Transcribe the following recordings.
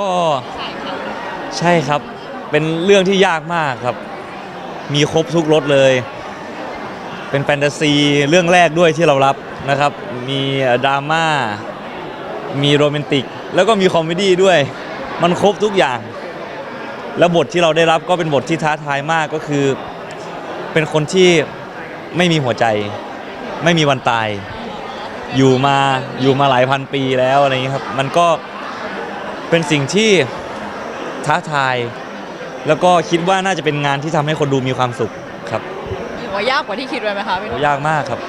ก็ใช่ครับ เป็นเรื่องที่ยากมากครับ มีครบทุกรสเลย เป็นแฟนตาซีเรื่องแรกด้วยที่เรารับนะครับ มีดราม่า มีโรแมนติก แล้วก็มีคอมเมดี้ด้วย มันครบทุกอย่าง แล้วบทที่เราได้รับก็เป็นบทที่ท้าทายมากก็คือ เป็นคนที่ไม่มีหัวใจ ไม่มีวันตาย อยู่มาอยู่มาหลายพันปีแล้วอะไรอย่างนี้ครับ มันก็ เป็นสิ่งที่ท้าทาย แล้วก็คิดว่าน่าจะเป็นงานที่ทำให้คนดูมีความสุขครับหรือว่ายากกว่าที่คิดไว้ไหมคะพี่โอ้ยากมากครับ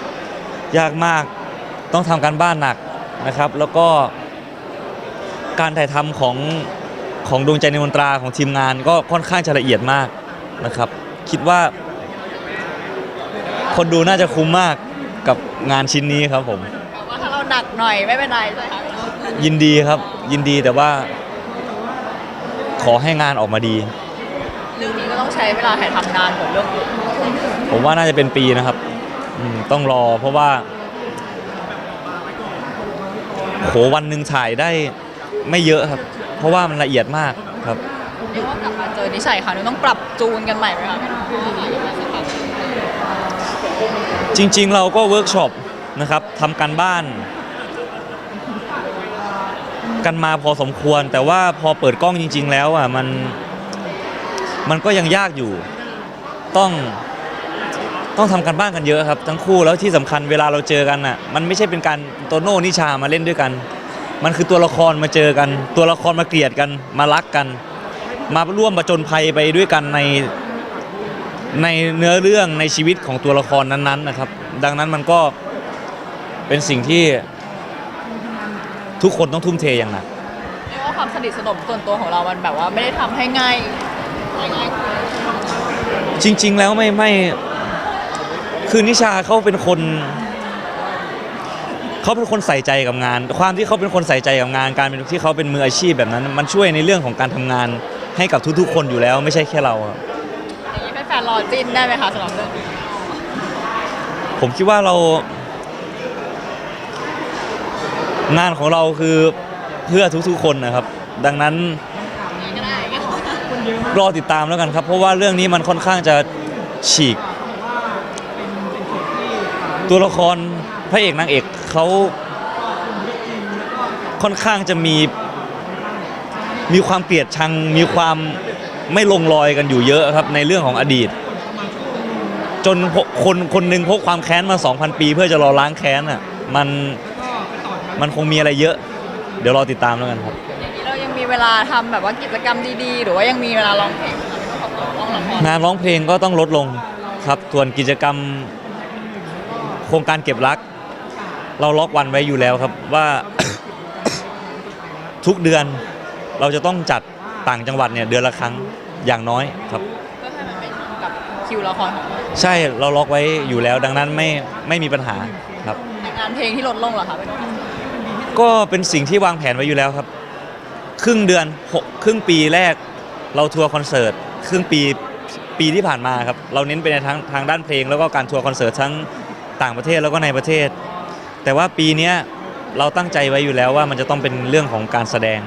ยากมากต้องทำการบ้านหนักนะครับ แล้วก็การถ่ายทำของของดวงใจในมนตราของทีมงานก็ค่อนข้างจะละเอียดมากนะครับ คิดว่า คนดูน่าจะคุ้มมากกับงานชิ้นนี้ครับผมแบบว่าถ้าเราหนักหน่อยไม่เป็นไรใช่ไหมคะ ยินดีครับ ยินดีแต่ว่า ขอให้งานออกมาดี เรื่องนี้ก็ต้องใช้เวลาถ่ายทำนานกว่าเรื่องอื่นผมว่าน่าจะเป็นปีนะครับอืมต้องรอเพราะว่าโหวันหนึ่งถ่ายได้ไม่เยอะครับ เพราะว่ามันละเอียดมากครับ เรียกว่ากลับมาเจอนิสัยค่ะหนูต้องปรับจูนกันใหม่ไหมคะจริงๆ เราก็เวิร์กช็อปนะครับทำการบ้าน กันมาพอสมควร แต่ว่าพอเปิดกล้องจริง ๆ แล้วอะมันมันก็ยังยากอยู่ ต้องต้องทำการบ้านกันเยอะครับ ทั้งคู่แล้วที่สำคัญเวลาเราเจอกันอะ มันไม่ใช่เป็นการโตโน่นิชามาเล่นด้วยกัน มันคือตัวละครมาเจอกัน ตัวละครมาเกลียดกันมารักกัน มาร่วมประจนภัยไปด้วยกันในในเนื้อเรื่องในชีวิตของตัวละครนั้นๆนะครับ ดังนั้นมันก็เป็นสิ่งที่ ทุกคนต้องทุ่มเทอย่างหนักเรียกว่าความสนิทสนมส่วนตัวของเรา มันแบบว่าไม่ได้ทำให้ง่ายง่ายจริง ๆ แล้วไม่ไม่คือนิชาเขาเป็นคนเขาเป็นคนใส่ใจกับงาน ความที่เขาเป็นคนใส่ใจกับงาน การเป็นที่เขาเป็นมืออาชีพแบบนั้น มันช่วยในเรื่องของการทำงานให้กับทุกๆ คนอยู่แล้ว ไม่ใช่แค่เราอะอย่างนี้แฟนๆรอจิ้นได้ไหมคะสำหรับเรื่องนี้ผมคิดว่าเรา งานของเราคือเพื่อทุกๆคนนะครับ ดังนั้นนี่ก็ได้รอติดตามแล้วกันครับ เพราะว่าเรื่องนี้มันค่อนข้างจะฉีก ตัวละครพระเอกนางเอกเขาค่อนข้างจะมีมีความเกลียดชังมีความไม่ลงรอยกันอยู่เยอะครับ ในเรื่องของอดีต จนคนคนหนึ่งพกความแค้นมา 2,000 ปี เพื่อจะรอล้างแค้นอะมัน มันคงมีอะไรเยอะ เดี๋ยวรอติดตามแล้วกันครับ อย่างนี้เรายังมีเวลาทำแบบว่ากิจกรรมดีๆ หรือว่ายังมีเวลาร้องเพลงไหมคะร้องละครงานร้องเพลงก็ต้องลดลงครับส่วนกิจกรรมโครงการเก็บรัก เราล็อกวันไว้อยู่แล้วครับว่า ทุกเดือนเราจะต้องจัดต่างจังหวัดเนี่ยเดือนละครั้งอย่างน้อยครับ เพื่อให้มันไม่ตรงกับคิวละครของเราใช่เราล็อกไว้อยู่แล้ว ดังนั้นไม่ไม่มีปัญหาครับ แต่งานเพลงที่ลดลงเหรอคะพี่นุ่น ก็เป็นสิ่งที่วางแผนไว้อยู่แล้วครับ ครึ่งเดือนหกครึ่งปีแรก เราทัวร์คอนเสิร์ตครึ่งปีปีที่ผ่านมาครับเราเน้นไปในทางทางด้านเพลง แล้วก็การทัวร์คอนเสิร์ตทั้งต่างประเทศแล้วก็ในประเทศ แต่ว่าปีเนี้ยเราตั้งใจไว้อยู่แล้วว่ามันจะต้องเป็นเรื่องของการแสดง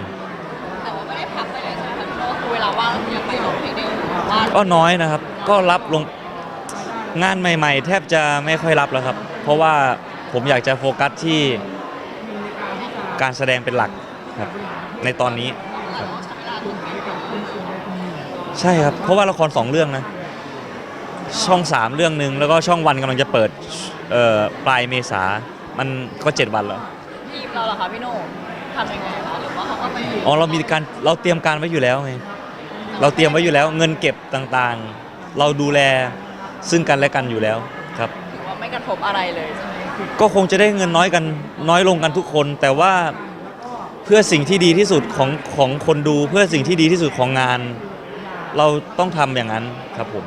แต่ว่าไม่ได้พักไปเลยใช่ไหมคะพี่นุ่นคือเวลาว่างเรายังไปร้องเพลงได้อยู่ว่าก็น้อยนะครับ ก็รับลงงานใหม่ ๆ แทบจะไม่ค่อยรับแล้วครับ เพราะว่าผมอยากจะโฟกัสที่ การแสดงเป็นหลักครับในตอนนี้ใช่ครับ เพราะว่าละครสองเรื่องนะ ช่องสามเรื่องหนึ่งแล้วก็ช่องวันกำลังจะเปิดเอ่อปลายเมษา มันก็เจ็ดวันแล้ว ทีมเราเหรอคะพี่นุ่นทำยังไงคะหรือว่าเขาก็ไปอ๋อเรามีการเราเตรียมการไว้อยู่แล้วไงเราเตรียมไว้อยู่แล้วเงินเก็บต่างๆ เราดูแลซึ่งกันและกันอยู่แล้วครับ ทบอะไรเลยใช่ไหมก็คงจะได้เงินน้อยกันน้อยลงกันทุกคน แต่ว่าเพื่อสิ่งที่ดีที่สุดของของคนดูเพื่อสิ่งที่ดีที่สุดของงาน เราต้องทำอย่างนั้นครับผม